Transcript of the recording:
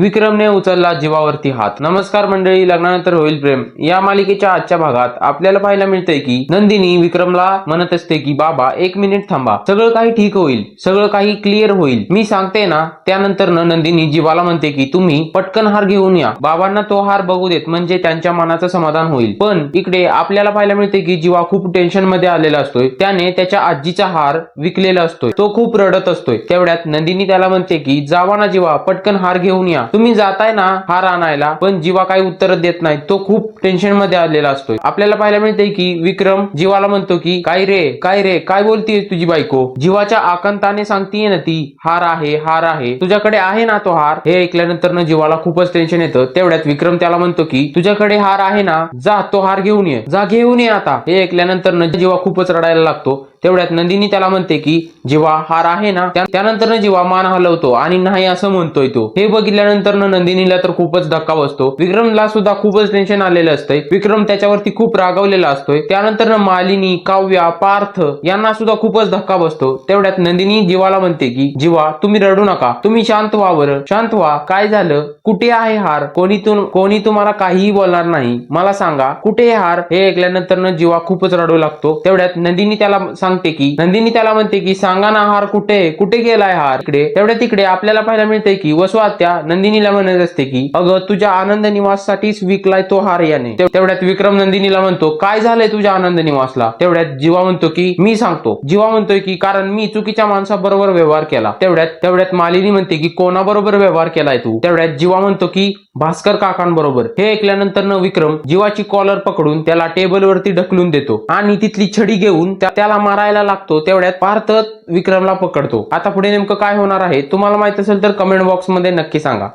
विक्रमने उचलला जीवावरती हात. नमस्कार मंडळी लग्नानंतर होईल प्रेम. या मालिकेच्या आजच्या भागात आपल्याला पाहायला मिळतंय की नंदिनी विक्रमला म्हणत असते की बाबा एक मिनिट थांबा. सगळं काही ठीक होईल. सगळं काही क्लिअर होईल. मी सांगते ना त्यानंतर नंदिनी जीवाला म्हणते की तुम्ही पटकन हार घेऊन या. बाबांना तो हार बघू देत म्हणजे त्यांच्या मनाचं समाधान होईल. पण इकडे आपल्याला पाहायला मिळते की जीवा खूप टेन्शनमध्ये आलेला असतोय. त्याने त्याच्या आजीचा हार विकलेला असतोय. तो खूप रडत असतोय. तेवढ्यात नंदिनी त्याला म्हणते की जावा ना जीवा पटकन हार घेऊन या. तुम्ही जाताय ना हार आणायला पण जीवा काही उत्तर देत नाही तो खूप टेन्शनमध्ये आलेला असतोय. आपल्याला पाहायला मिळते की विक्रम जीवाला म्हणतो की काय रे काय रे काय बोलतीये तुझी बायको? जीवाच्या आकांताने सांगतीये ना ती हार आहे हार आहे. तुझ्याकडे आहे ना तो हार? हे ऐकल्यानंतर ना जीवाला खूपच टेन्शन येतं. तेवढ्यात विक्रम त्याला म्हणतो की तुझ्याकडे हार आहे ना जा तो हार घेऊन ये. जा घेऊन ये आता. हे ऐकल्यानंतर ना जीवा खूपच रडायला लागतो. तेवढ्यात नंदिनी त्याला म्हणते की जीवा हार आहे ना. त्यानंतर ना जीवा मान हलवतो आणि नाही असं म्हणतोय तो. हे बघितल्यानंतर न नंदिनीला तर खूपच धक्का बसतो. विक्रमला सुद्धा खूपच टेन्शन आलेलं असतंय. विक्रम त्याच्यावरती खूप रागवलेला असतोय. त्यानंतर मालिनी काव्या पार्थ यांना सुद्धा खूपच धक्का बसतो. तेवढ्यात नंदिनी जीवाला म्हणते की जीवा तुम्ही रडू नका. तुम्ही शांत व्हा बरं. शांत व्हा. काय झालं? कुठे आहे हार? कोणी तुम कोणी तुम्हाला काहीही बोलणार नाही. मला सांगा कुठे हार? हे ऐकल्यानंतर जीवा खूपच रडू लागतो. तेवढ्यात नंदिनी त्याला सांगते की नंदिनी त्याला म्हणते की सांगा ना हार कुठे कुठे गेलाय हार? इकडे. तेवढ्या तिकडे आपल्याला पाहायला मिळते की वसवात्या नंदिनी नंदिनीला म्हणत असते की अगं तुझ्या आनंद निवाससाठीच विकलाय तो हार याने तेवढ्यात विक्रम नंदिनीला म्हणतो काय झालंय तुझ्या आनंद निवासला? तेवढ्यात जीवा म्हणतो की मी सांगतो. जीवा म्हणतोय की कारण मी चुकीच्या माणसाबरोबर व्यवहार केला. तेवढ्यात तेवढ्यात मालिनी म्हणते की कोणाबरोबर व्यवहार केलाय तू? तेवढ्यात जीवा म्हणतो की भास्कर काकांबरोबर. हे ऐकल्यानंतर न विक्रम जीवाची कॉलर पकडून त्याला टेबलवरती ढकलून देतो आणि तिथली छडी घेऊन त्याला मारायला लागतो. तेवढ्यात पार्थ विक्रमला पकडतो. आता पुढे नेमकं काय होणार आहे तुम्हाला माहीत असेल तर कमेंट बॉक्समध्ये नक्की सांगा.